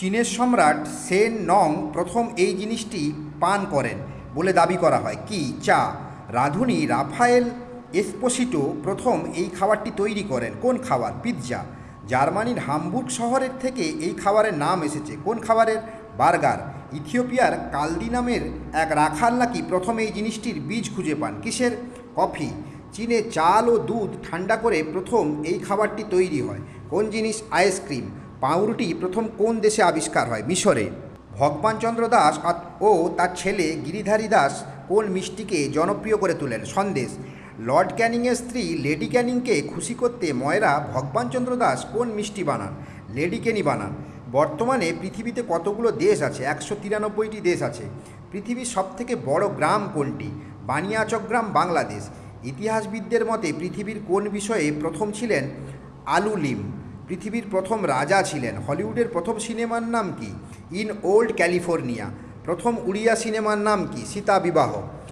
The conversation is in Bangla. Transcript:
চীনের সম্রাট সেন নং প্রথম এই জিনিসটি পান করেন বলে দাবি করা হয়। কি? চা। রাঁধুনি রাফায়েল এসপোসিটো প্রথম এই খাবারটি তৈরি করেন। কোন খাবার? পিৎজা। জার্মানির হামবুর্গ শহরের থেকে এই খাবারের নাম এসেছে। কোন খাবারের? বার্গার। ইথিওপিয়ার কালদি নামের এক রাখাল নাকি প্রথম এই জিনিসটির বীজ খুঁজে পান? কিসের? কফি। চীনে চাল ও দুধ ঠান্ডা করে প্রথম এই খাবারটি তৈরি হয়। কোন জিনিস? আইসক্রিম। পাউরুটি প্রথম কোন দেশে আবিষ্কার হয়? মিশরে। ভগবানচন্দ্র দাস ও তার ছেলে গিরিধারী দাস কোন মিষ্টিকে জনপ্রিয় করে তোলেন? সন্দেশ। লর্ড ক্যানিংয়ের স্ত্রী লেডি ক্যানিংকে খুশি করতে ময়রা ভগবানচন্দ্র দাস কোন মিষ্টি বানান? লেডি ক্যানি বানান? বর্তমানে পৃথিবীতে কতগুলো দেশ আছে? একশো তিরানব্বইটি দেশ আছে। পৃথিবীর সবথেকে বড় গ্রাম কোনটি? বানিয়াচক গ্রাম, বাংলাদেশ। ইতিহাসবিদদের মতে পৃথিবীর কোন বিষয়ে প্রথম ছিলেন আলুলিম? পৃথিবীর প্রথম রাজা ছিলেন। হলিউডের প্রথম সিনেমার নাম কি? In old California. প্রথম উড়িয়া সিনেমার নাম কি? সীতা বিবাহ